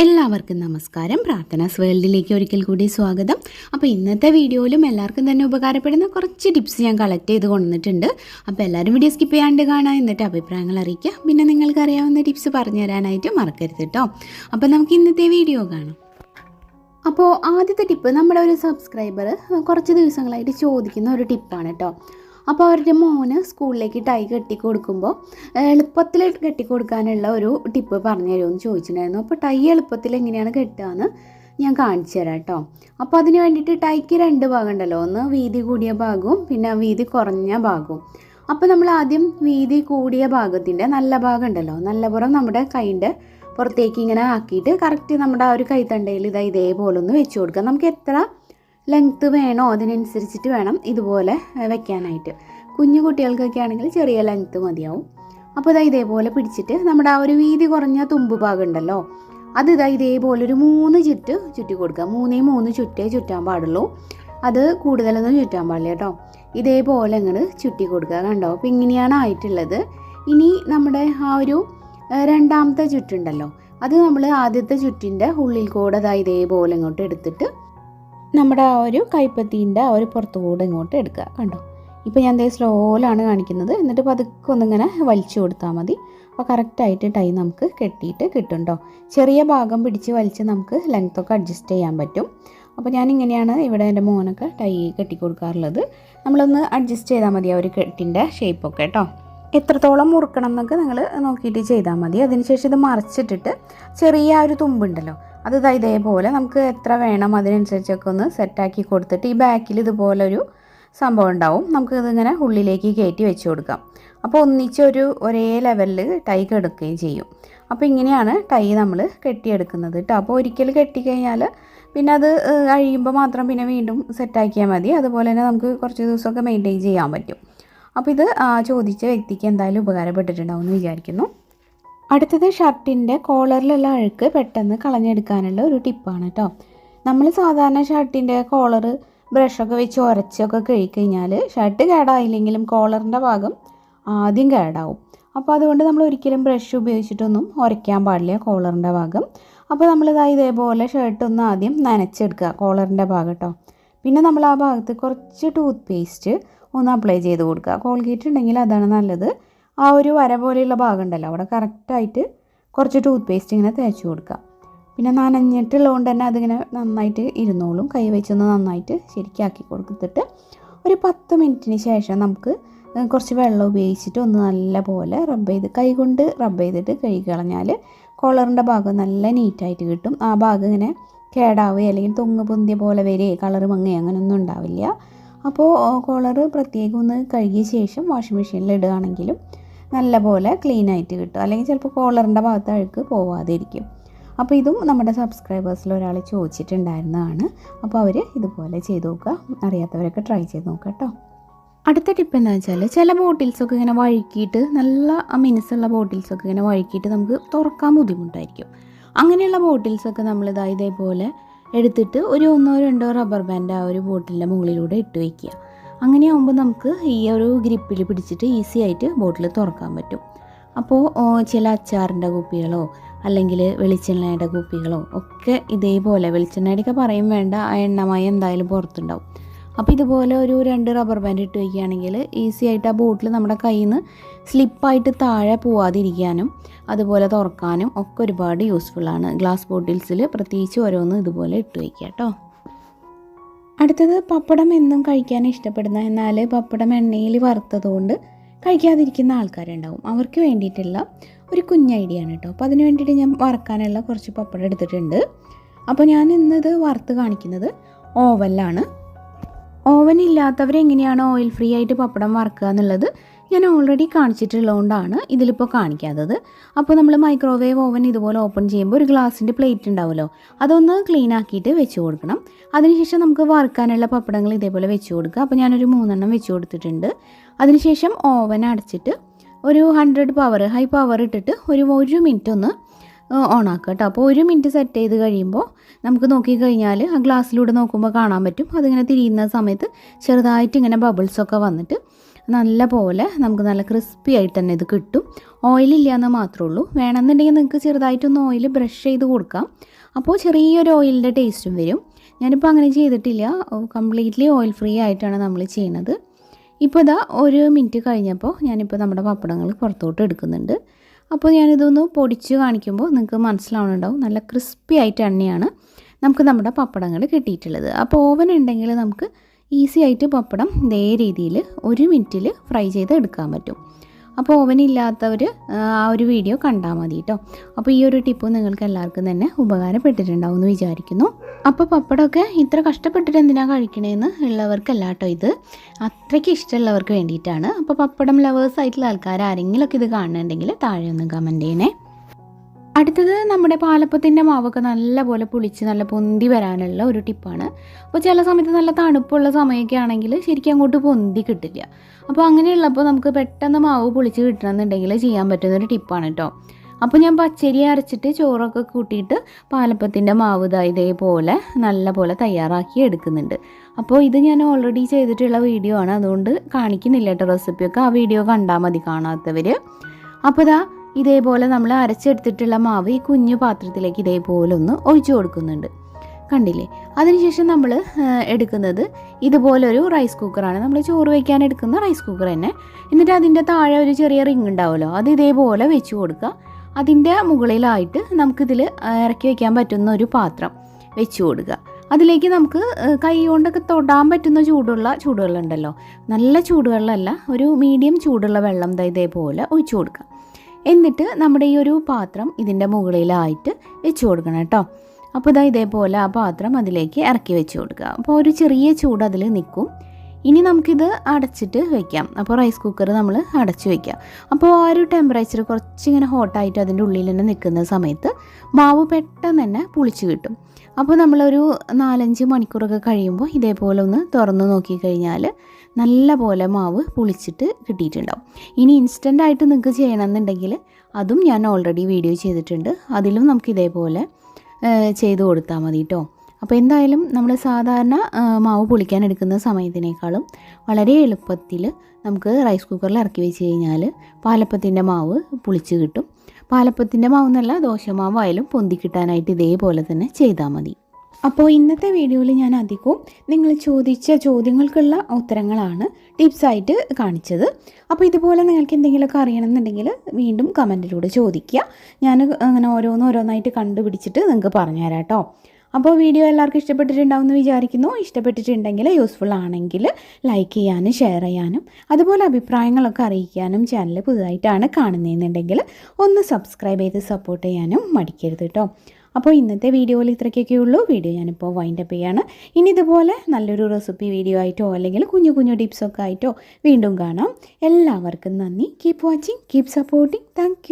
എല്ലാവർക്കും നമസ്കാരം. പ്രാർത്ഥനാസ് വേൾഡിലേക്ക് ഒരിക്കൽ കൂടി സ്വാഗതം. അപ്പോൾ ഇന്നത്തെ വീഡിയോയിലും എല്ലാവർക്കും തന്നെ ഉപകാരപ്പെടുന്ന കുറച്ച് ടിപ്സ് ഞാൻ കളക്ട് ചെയ്ത് കൊണ്ടുവന്നിട്ടുണ്ട്. അപ്പോൾ എല്ലാവരും വീഡിയോ സ്കിപ്പ് ചെയ്യാണ്ട് കാണാം എന്നിട്ട് അഭിപ്രായങ്ങൾ അറിയിക്കുക. പിന്നെ നിങ്ങൾക്ക് അറിയാവുന്ന ടിപ്സ് പറഞ്ഞു തരാനായിട്ട് മറക്കരുത് കേട്ടോ അപ്പോൾ നമുക്ക് ഇന്നത്തെ വീഡിയോ കാണാം. അപ്പോൾ ആദ്യത്തെ ടിപ്പ് നമ്മുടെ ഒരു സബ്സ്ക്രൈബർ കുറച്ച് ദിവസങ്ങളായിട്ട് ചോദിക്കുന്ന ഒരു ടിപ്പാണ് കേട്ടോ അപ്പോൾ അവരുടെ മോന് സ്കൂളിലേക്ക് ടൈ കെട്ടി കൊടുക്കുമ്പോൾ എളുപ്പത്തിൽ കെട്ടി കൊടുക്കാനുള്ള ഒരു ടിപ്പ് പറഞ്ഞു തരുമെന്ന് ചോദിച്ചിട്ടുണ്ടായിരുന്നു. അപ്പോൾ ടൈ എളുപ്പത്തിൽ എങ്ങനെയാണ് കെട്ടുകയെന്ന് ഞാൻ കാണിച്ചു തരാം കേട്ടോ. അപ്പോൾ അതിന് വേണ്ടിയിട്ട് ടൈക്ക് രണ്ട് ഭാഗം ഉണ്ടല്ലോ. ഒന്ന് വീതി കൂടിയ ഭാഗവും പിന്നെ വീതി കുറഞ്ഞ ഭാഗവും. അപ്പോൾ നമ്മൾ ആദ്യം വീതി കൂടിയ ഭാഗത്തിന്റെ നല്ല ഭാഗം ഉണ്ടല്ലോ. നല്ല പുറം നമ്മുടെ കൈന്റെ പുറത്തേക്ക് ഇങ്ങനെ ആക്കിയിട്ട് കറക്റ്റ് നമ്മുടെ ആ ഒരു കൈത്തണ്ടയിൽ ഇതാ ഇതേപോലെ ഒന്ന് വെച്ച് കൊടുക്കുക നമുക്ക് എത്ര ലെങ്ത്ത് വേണോ അതിനനുസരിച്ചിട്ട് വേണം ഇതുപോലെ വെക്കാനായിട്ട്. കുഞ്ഞു കുട്ടികൾക്കൊക്കെ ആണെങ്കിൽ ചെറിയ ലെങ്ത്ത് മതിയാവും. അപ്പോൾ ഇതാ ഇതേപോലെ പിടിച്ചിട്ട് നമ്മുടെ ആ ഒരു വീതി കുറഞ്ഞ തുമ്പ് ഭാഗം ഉണ്ടല്ലോ അത് ഇതാ ഇതേപോലെ ഒരു മൂന്ന് ചുറ്റ് ചുറ്റി കൊടുക്കുക. മൂന്നേ മൂന്ന് ചുറ്റേ ചുറ്റാൻ പാടുള്ളൂ. അത് കൂടുതലൊന്നും ചുറ്റാൻ പാടില്ല കേട്ടോ. ഇതേപോലെ അങ്ങോട്ട് ചുറ്റി കൊടുക്കുക കണ്ടോ? അപ്പോൾ ഇങ്ങനെയാണ് ആയിട്ടുള്ളത്. ഇനി നമ്മുടെ ആ ഒരു രണ്ടാമത്തെ ചുറ്റുണ്ടല്ലോ അത് നമ്മൾ ആദ്യത്തെ ചുറ്റിന്റെ ഉള്ളിൽ കൂടെ ഇതേപോലെ ഇങ്ങോട്ട് എടുത്തിട്ട് നമ്മുടെ ആ ഒരു കൈപ്പത്തീന്റെ ആ ഒരു പുറത്തുകൂടെ ഇങ്ങോട്ട് എടുക്കുക. കണ്ടോ? ഇപ്പോൾ ഞാൻ ദേ സ്ലോയിലാണ് കാണിക്കുന്നത്. എന്നിട്ട് പതുക്കെ ഒന്നിങ്ങനെ വലിച്ചു കൊടുത്താൽ മതി. അപ്പോൾ കറക്റ്റായിട്ട് ടൈ നമുക്ക് കെട്ടിയിട്ട് കിട്ടും ചെറിയ ഭാഗം പിടിച്ച് വലിച്ച് നമുക്ക് ലെങ്ത്തൊക്കെ അഡ്ജസ്റ്റ് ചെയ്യാൻ പറ്റും. അപ്പോൾ ഞാനിങ്ങനെയാണ് ഇവിടെ എന്റെ മോനൊക്കെ ടൈ കെട്ടി കൊടുക്കാറുള്ളത്. നമ്മളൊന്ന് അഡ്ജസ്റ്റ് ചെയ്താൽ മതി ആ ഒരു കെട്ടിന്റെ ഷേപ്പൊക്കെ കേട്ടോ എത്രത്തോളം മുറുക്കണം എന്നൊക്കെ നിങ്ങൾ നോക്കിയിട്ട് ചെയ്താൽ മതി. അതിനുശേഷം ഇത് മറച്ചിട്ടിട്ട് ചെറിയ ഒരു തുമ്പുണ്ടല്ലോ. അത് ഇതാ ഇതേപോലെ നമുക്ക് എത്ര വേണം അതിനനുസരിച്ചൊക്കെ ഒന്ന് സെറ്റാക്കി കൊടുത്തിട്ട് ഈ ബാക്കിൽ ഇതുപോലൊരു സംഭവം ഉണ്ടാവും. നമുക്ക് ഇതിങ്ങനെ ഉള്ളിലേക്ക് കയറ്റി വെച്ച് കൊടുക്കാം. അപ്പോൾ ഒന്നിച്ചൊരു ഒരേ ലെവലിൽ ടൈ കെടുക്കുകയും ചെയ്യും. അപ്പോൾ ഇങ്ങനെയാണ് ടൈ നമ്മൾ കെട്ടിയെടുക്കുന്നത് കേട്ടോ. അപ്പോൾ ഒരിക്കൽ കെട്ടിക്കഴിഞ്ഞാൽ പിന്നെ അത് കഴിയുമ്പോൾ മാത്രം പിന്നെ വീണ്ടും സെറ്റാക്കിയാൽ മതി. അതുപോലെ തന്നെ നമുക്ക് കുറച്ച് ദിവസമൊക്കെ മെയിന്റെയിൻ ചെയ്യാൻ പറ്റും. അപ്പോൾ ഇത് ചോദിച്ച വ്യക്തിക്ക് എന്തായാലും ഉപകാരപ്പെട്ടിട്ടുണ്ടാവും എന്ന് വിചാരിക്കുന്നു. അടുത്തത് ഷർട്ടിന്റെ കോളറിലുള്ള അഴുക്ക് പെട്ടെന്ന് കളഞ്ഞെടുക്കാനുള്ള ഒരു ടിപ്പാണ് കേട്ടോ. നമ്മൾ സാധാരണ ഷർട്ടിന്റെ കോളർ ബ്രഷൊക്കെ വെച്ച് ഉരച്ചൊക്കെ കഴിഞ്ഞാൽ ഷർട്ട് കേടായില്ലെങ്കിലും കോളറിന്റെ ഭാഗം ആദ്യം കേടാവും. അപ്പോൾ അതുകൊണ്ട് നമ്മൾ ഒരിക്കലും ബ്രഷ് ഉപയോഗിച്ചിട്ടൊന്നും ഉരയ്ക്കാൻ പാടില്ല കോളറിന്റെ ഭാഗം. അപ്പോൾ നമ്മളിതാ ഇതേപോലെ ഷർട്ട് ഒന്ന് ആദ്യം നനച്ചെടുക്കുക കോളറിന്റെ ഭാഗം കേട്ടോ. പിന്നെ നമ്മൾ ആ ഭാഗത്ത് കുറച്ച് ടൂത്ത് പേസ്റ്റ് ഒന്ന് അപ്ലൈ ചെയ്ത് കൊടുക്കുക. കോൾഗേറ്റ് ഉണ്ടെങ്കിൽ അതാണ് നല്ലത്. ആ ഒരു വര പോലെയുള്ള ഭാഗം ഉണ്ടല്ലോ അവിടെ കറക്റ്റായിട്ട് കുറച്ച് ടൂത്ത് പേസ്റ്റ് ഇങ്ങനെ തേച്ച് കൊടുക്കുക. പിന്നെ നനഞ്ഞിട്ടുള്ളതുകൊണ്ട് തന്നെ അതിങ്ങനെ നന്നായിട്ട് ഇരുന്നോളും. കൈ വെച്ചൊന്ന് നന്നായിട്ട് ശരിക്കാക്കി കൊടുത്തിട്ട് ഒരു പത്ത് മിനിറ്റിന് ശേഷം നമുക്ക് കുറച്ച് വെള്ളം ഉപയോഗിച്ചിട്ട് ഒന്ന് നല്ല പോലെ റബ്ബ് ചെയ്ത് കൈ കൊണ്ട് റബ്ബ് ചെയ്തിട്ട് കഴുകി കളഞ്ഞാൽ കോളറിന്റെ ഭാഗം നല്ല നീറ്റായിട്ട് കിട്ടും. ആ ഭാഗം ഇങ്ങനെ കേടാവുകയോ അല്ലെങ്കിൽ തൊങ്ങ് പൊന്തിയ പോലെ വരികയോ കളറ് മങ്ങയോ അങ്ങനെയൊന്നും ഉണ്ടാവില്ല. അപ്പോൾ കോളർ പ്രത്യേകം ഒന്ന് കഴുകിയ ശേഷം വാഷിംഗ് മെഷീനിൽ ഇടുകയാണെങ്കിലും നല്ല പോലെ ക്ലീൻ ആയിട്ട് കിട്ടും. അല്ലെങ്കിൽ ചിലപ്പോൾ കോളറിന്റെ ഭാഗത്ത് അഴുക്ക് പോവാതിരിക്കും. അപ്പോൾ ഇതും നമ്മുടെ സബ്സ്ക്രൈബേഴ്സിൽ ഒരാൾ ചോദിച്ചിട്ടുണ്ടായിരുന്നതാണ്. അപ്പോൾ അവർ ഇതുപോലെ ചെയ്ത് നോക്കുക. അറിയാത്തവരൊക്കെ ട്രൈ ചെയ്ത് നോക്കുക കേട്ടോ അടുത്ത ടിപ്പ് എന്താ വെച്ചാൽ ചില ബോട്ടിൽസൊക്കെ ഇങ്ങനെ വഴുക്കിയിട്ട് നല്ല മിനുസുള്ള ബോട്ടിൽസൊക്കെ ഇങ്ങനെ വഴുക്കിയിട്ട് നമുക്ക് തുറക്കാൻ ബുദ്ധിമുട്ടായിരിക്കും. അങ്ങനെയുള്ള ബോട്ടിൽസൊക്കെ നമ്മൾ ഇതാ ഇതേപോലെ എടുത്തിട്ട് ഒരു ഒന്നോ രണ്ടോ റബ്ബർ ബാൻഡ് ആ ഒരു ബോട്ടിലിന്റെ മുകളിലൂടെ ഇട്ട് വയ്ക്കുക അങ്ങനെയാകുമ്പോൾ നമുക്ക് ഈ ഒരു ഗ്രിപ്പിൽ പിടിച്ചിട്ട് ഈസി ആയിട്ട് ബോട്ടിൽ തുറക്കാൻ പറ്റും. അപ്പോൾ ചില അച്ചാറിന്റെ കുപ്പികളോ അല്ലെങ്കിൽ വെളിച്ചെണ്ണയുടെ കുപ്പികളോ ഒക്കെ ഇതേപോലെ വെളിച്ചെണ്ണയുടെയൊക്കെ പറയും വേണ്ട ആ എണ്ണമായി എന്തായാലും പുറത്തുണ്ടാവും. അപ്പോൾ ഇതുപോലെ ഒരു രണ്ട് റബ്ബർ ബാൻഡ് ഇട്ട് വയ്ക്കുകയാണെങ്കിൽ ഈസി ആയിട്ട് ആ ബോട്ടിൽ നമ്മുടെ കയ്യിൽ നിന്ന് സ്ലിപ്പായിട്ട് താഴെ പോവാതിരിക്കാനും അതുപോലെ തുറക്കാനും ഒക്കെ ഒരുപാട് യൂസ്ഫുള്ളാണ്. ഗ്ലാസ് ബോട്ടിൽസിൽ പ്രത്യേകിച്ച് ഓരോന്ന് ഇതുപോലെ ഇട്ട് വയ്ക്കുക കേട്ടോ. അടുത്തത് പപ്പടം എന്നും കഴിക്കാൻ ഇഷ്ടപ്പെടുന്ന എന്നാൽ പപ്പടം എണ്ണയിൽ വറുത്തതുകൊണ്ട് കഴിക്കാതിരിക്കുന്ന ആൾക്കാരുണ്ടാവും. അവർക്ക് വേണ്ടിയിട്ടുള്ള ഒരു കുഞ്ഞ് ഐഡിയ ആണ് കേട്ടോ. അപ്പോൾ അതിന് വേണ്ടിയിട്ട് ഞാൻ വറക്കാനുള്ള കുറച്ച് പപ്പടം എടുത്തിട്ടുണ്ട്. അപ്പോൾ ഞാൻ ഇന്നത് വറുത്ത് കാണിക്കുന്നത് ഓവനിലാണ്. ഓവൻ ഇല്ലാത്തവർ എങ്ങനെയാണ് ഓയിൽ ഫ്രീ ആയിട്ട് പപ്പടം വറുക്കുക എന്നുള്ളത്? ഞാൻ ഓൾറെഡി കാണിച്ചിട്ടുള്ളതുകൊണ്ടാണ് ഇതിലിപ്പോൾ കാണിക്കാത്തത്. അപ്പോൾ നമ്മൾ മൈക്രോവേവ് ഓവൻ ഇതുപോലെ ഓപ്പൺ ചെയ്യുമ്പോൾ ഒരു ഗ്ലാസിന്റെ പ്ലേറ്റ് ഉണ്ടാവുമല്ലോ. അതൊന്ന് ക്ലീൻ ആക്കിയിട്ട് വെച്ച് കൊടുക്കണം. അതിനുശേഷം നമുക്ക് വറുക്കാനുള്ള പപ്പടങ്ങൾ ഇതേപോലെ വെച്ച് കൊടുക്കുക. അപ്പോൾ ഞാനൊരു മൂന്നെണ്ണം വെച്ച് കൊടുത്തിട്ടുണ്ട്. അതിനുശേഷം ഓവൻ അടച്ചിട്ട് ഒരു ഹൺഡ്രഡ് പവർ ഹൈ പവർ ഇട്ടിട്ട് ഒരു ഒരു മിനിറ്റ് ഒന്ന് ഓൺ ആക്കുക കേട്ടോ. അപ്പോൾ ഒരു മിനിറ്റ് സെറ്റ് ചെയ്ത് കഴിയുമ്പോൾ നമുക്ക് നോക്കി കഴിഞ്ഞാൽ ആ ഗ്ലാസ്സിലൂടെ നോക്കുമ്പോൾ കാണാൻ പറ്റും. അതിങ്ങനെ തിരിയുന്ന സമയത്ത് ചെറുതായിട്ട് ഇങ്ങനെ ബബിൾസൊക്കെ വന്നിട്ട് നല്ല പോലെ നമുക്ക് നല്ല ക്രിസ്പി ആയിട്ട് തന്നെ ഇത് കിട്ടും. ഓയിലില്ല എന്ന് മാത്രമേ ഉള്ളൂ വേണമെന്നുണ്ടെങ്കിൽ നിങ്ങൾക്ക് ചെറുതായിട്ടൊന്ന് ഓയിൽ ബ്രഷ് ചെയ്ത് കൊടുക്കാം. അപ്പോൾ ചെറിയൊരു ഓയിലിന്റെ ടേസ്റ്റും വരും. ഞാനിപ്പോൾ അങ്ങനെ ചെയ്തിട്ടില്ല. കംപ്ലീറ്റ്ലി ഓയിൽ ഫ്രീ ആയിട്ടാണ് നമ്മൾ ചെയ്യുന്നത്. ഇപ്പോൾ ഇതാ ഒരു മിനിറ്റ് കഴിഞ്ഞപ്പോൾ ഞാനിപ്പോൾ നമ്മുടെ പപ്പടങ്ങൾ പുറത്തോട്ട് എടുക്കുന്നുണ്ട്. അപ്പോൾ ഞാനിതൊന്ന് പൊടിച്ച് കാണിക്കുമ്പോൾ നിങ്ങൾക്ക് മനസ്സിലാവുന്നുണ്ടാവും. നല്ല ക്രിസ്പി ആയിട്ട് തന്നെയാണ് നമുക്ക് നമ്മുടെ പപ്പടങ്ങൾ കിട്ടിയിട്ടുള്ളത്. അപ്പോൾ ഓവൻ ഉണ്ടെങ്കിൽ നമുക്ക് ഈസി ആയിട്ട് പപ്പടം ഇതേ രീതിയിൽ ഒരു മിനിറ്റിൽ ഫ്രൈ ചെയ്ത് എടുക്കാൻ പറ്റും. അപ്പോൾ ഓവൻ ഇല്ലാത്തവർ ആ ഒരു വീഡിയോ കണ്ടാൽ മതി കേട്ടോ അപ്പോൾ ഈ ഒരു ടിപ്പ് നിങ്ങൾക്ക് എല്ലാവർക്കും തന്നെ ഉപകാരപ്പെട്ടിട്ടുണ്ടാവും എന്ന് വിചാരിക്കുന്നു. അപ്പോൾ പപ്പടമൊക്കെ ഇത്ര കഷ്ടപ്പെട്ടിട്ട് എന്തിനാണ് കഴിക്കണേന്ന് ഉള്ളവർക്കല്ല കേട്ടോ ഇത്. അത്രയ്ക്ക് ഇഷ്ടമുള്ളവർക്ക് വേണ്ടിയിട്ടാണ്. അപ്പോൾ പപ്പടം ലവേഴ്സ് ആയിട്ടുള്ള ആൾക്കാർ ആരെങ്കിലുമൊക്കെ ഇത് കാണുന്നുണ്ടെങ്കിൽ താഴെ ഒന്ന് കമന്റ് ചെയ്യണേ. അടുത്തത് നമ്മുടെ പാലപ്പത്തിന്റെ മാവൊക്കെ നല്ലപോലെ പുളിച്ച് നല്ല പൊന്തി വരാനുള്ള ഒരു ടിപ്പാണ്. അപ്പോൾ ചില സമയത്ത് നല്ല തണുപ്പുള്ള സമയമൊക്കെ ആണെങ്കിൽ ശരിക്കും അങ്ങോട്ട് പൊന്തി കിട്ടില്ല. അപ്പോൾ അങ്ങനെയുള്ളപ്പോൾ നമുക്ക് പെട്ടെന്ന് മാവ് പുളിച്ച് കിട്ടണമെന്നുണ്ടെങ്കിൽ ചെയ്യാൻ പറ്റുന്ന ഒരു ടിപ്പാണ് കേട്ടോ. അപ്പോൾ ഞാൻ പച്ചരി അരച്ചിട്ട് ചോറൊക്കെ കൂട്ടിയിട്ട് പാലപ്പത്തിന്റെ മാവ് ഇതാ ഇതേപോലെ നല്ല പോലെ തയ്യാറാക്കി എടുക്കുന്നുണ്ട്. അപ്പോൾ ഇത് ഞാൻ ഓൾറെഡി ചെയ്തിട്ടുള്ള വീഡിയോ ആണ്. അതുകൊണ്ട് കാണിക്കുന്നില്ല കേട്ടോ റെസിപ്പിയൊക്കെ ആ വീഡിയോ കണ്ടാൽ മതി കാണാത്തവർ അപ്പോൾ ഇതാ ഇതേപോലെ നമ്മൾ അരച്ചെടുത്തിട്ടുള്ള മാവ് ഈ കുഞ്ഞു പാത്രത്തിലേക്ക് ഇതേപോലെ ഒന്ന് ഒഴിച്ചു കൊടുക്കുന്നുണ്ട്. കണ്ടില്ലേ? അതിനുശേഷം നമ്മൾ എടുക്കുന്നത് ഇതുപോലൊരു റൈസ് കുക്കറാണ് നമ്മൾ ചോറ് വയ്ക്കാൻ എടുക്കുന്ന റൈസ് കുക്കർ തന്നെ. എന്നിട്ട് അതിന്റെ താഴെ ഒരു ചെറിയ റിങ് ഉണ്ടാവുമല്ലോ? അത് ഇതേപോലെ വെച്ച് കൊടുക്കുക. അതിന്റെ മുകളിലായിട്ട് നമുക്കിതിൽ ഇറക്കി വയ്ക്കാൻ പറ്റുന്ന ഒരു പാത്രം വെച്ച് കൊടുക്കുക. അതിലേക്ക് നമുക്ക് കൈ കൊണ്ടൊക്കെ തൊടാൻ പറ്റുന്ന ചൂടുള്ള ചൂടുവെള്ളം ഉണ്ടല്ലോ നല്ല ചൂടുവെള്ളമല്ല ഒരു മീഡിയം ചൂടുള്ള വെള്ളം ഇതേപോലെ ഒഴിച്ചു കൊടുക്കുക. എന്നിട്ട് നമ്മുടെ ഈ ഒരു പാത്രം ഇതിന്റെ മുകളിലായിട്ട് വെച്ച് കൊടുക്കണം കേട്ടോ. അപ്പോൾ ഇതാ ഇതേപോലെ ആ പാത്രം അതിലേക്ക് ഇറക്കി വെച്ച് കൊടുക്കുക. അപ്പോൾ ഒരു ചെറിയ ചൂട് അതിൽ നിൽക്കും. ഇനി നമുക്കിത് അടച്ചിട്ട് വെക്കാം അപ്പോൾ റൈസ് കുക്കർ നമ്മൾ അടച്ച് വെക്കാം അപ്പോൾ ആ ഒരു ടെമ്പറേച്ചർ കുറച്ചിങ്ങനെ ഹോട്ടായിട്ട് അതിന്റെ ഉള്ളിൽ തന്നെ നിൽക്കുന്ന സമയത്ത് മാവ് പെട്ടെന്ന് തന്നെ പുളിച്ച് കിട്ടും. അപ്പോൾ നമ്മളൊരു നാലഞ്ച് മണിക്കൂറൊക്കെ കഴിയുമ്പോൾ ഇതേപോലെ ഒന്ന് തുറന്ന് നോക്കിക്കഴിഞ്ഞാൽ നല്ല പോലെ മാവ് പുളിച്ചിട്ട് കിട്ടിയിട്ടുണ്ടാവും. ഇനി ഇൻസ്റ്റന്റ് ആയിട്ട് നിങ്ങൾക്ക് ചെയ്യണമെന്നുണ്ടെങ്കിൽ അതും ഞാൻ ഓൾറെഡി വീഡിയോ ചെയ്തിട്ടുണ്ട്. അതിലും നമുക്ക് ഇതേപോലെ ചെയ്ത് കൊടുത്താൽ മതി കേട്ടോ അപ്പോൾ എന്തായാലും നമ്മൾ സാധാരണ മാവ് പൊളിക്കാൻ എടുക്കുന്ന സമയത്തിനേക്കാളും വളരെ എളുപ്പത്തിൽ നമുക്ക് റൈസ് കുക്കറിൽ ഇറക്കി വെച്ച് കഴിഞ്ഞാൽ പാലപ്പത്തിന്റെ മാവ് പുളിച്ച് കിട്ടും. പാലപ്പത്തിന്റെ മാവ് എന്നല്ല ദോശമാവായാലും പൊന്തി കിട്ടാനായിട്ട് ഇതേപോലെ തന്നെ ചെയ്താൽ മതി. അപ്പോൾ ഇന്നത്തെ വീഡിയോയിൽ ഞാൻ അധികവും നിങ്ങൾ ചോദിച്ച ചോദ്യങ്ങൾക്കുള്ള ഉത്തരങ്ങളാണ് ടിപ്സായിട്ട് കാണിച്ചത്. അപ്പോൾ ഇതുപോലെ നിങ്ങൾക്ക് എന്തെങ്കിലുമൊക്കെ അറിയണമെന്നുണ്ടെങ്കിൽ വീണ്ടും കമന്റിലൂടെ ചോദിക്കുക. ഞാൻ അങ്ങനെ ഓരോന്നോരോന്നായിട്ട് കണ്ടുപിടിച്ചിട്ട് നിങ്ങൾക്ക് പറഞ്ഞുതരാം കേട്ടോ. അപ്പോൾ വീഡിയോ എല്ലാവർക്കും ഇഷ്ടപ്പെട്ടിട്ടുണ്ടാവും എന്ന് വിചാരിക്കുന്നു. ഇഷ്ടപ്പെട്ടിട്ടുണ്ടെങ്കിൽ യൂസ്ഫുൾ ആണെങ്കിൽ ലൈക്ക് ചെയ്യാനും ഷെയർ ചെയ്യാനും അതുപോലെ അഭിപ്രായങ്ങളൊക്കെ അറിയിക്കാനും ചാനൽ പുതുതായിട്ടാണ് കാണുന്നതെന്നുണ്ടെങ്കിൽ ഒന്ന് സബ്സ്ക്രൈബ് ചെയ്ത് സപ്പോർട്ട് ചെയ്യാനും മടിക്കരുത് കേട്ടോ അപ്പോൾ ഇന്നത്തെ വീഡിയോയിൽ ഇത്രയ്ക്കൊക്കെ ഉള്ളൂ. വീഡിയോ ഞാനിപ്പോൾ വൈൻഡപ്പ് ചെയ്യാണ്. ഇനി ഇതുപോലെ നല്ലൊരു റെസിപ്പി വീഡിയോ ആയിട്ടോ അല്ലെങ്കിൽ കുഞ്ഞു കുഞ്ഞു ടിപ്സൊക്കെ ആയിട്ടോ വീണ്ടും കാണാം. എല്ലാവർക്കും നന്ദി. Keep watching keep supporting thank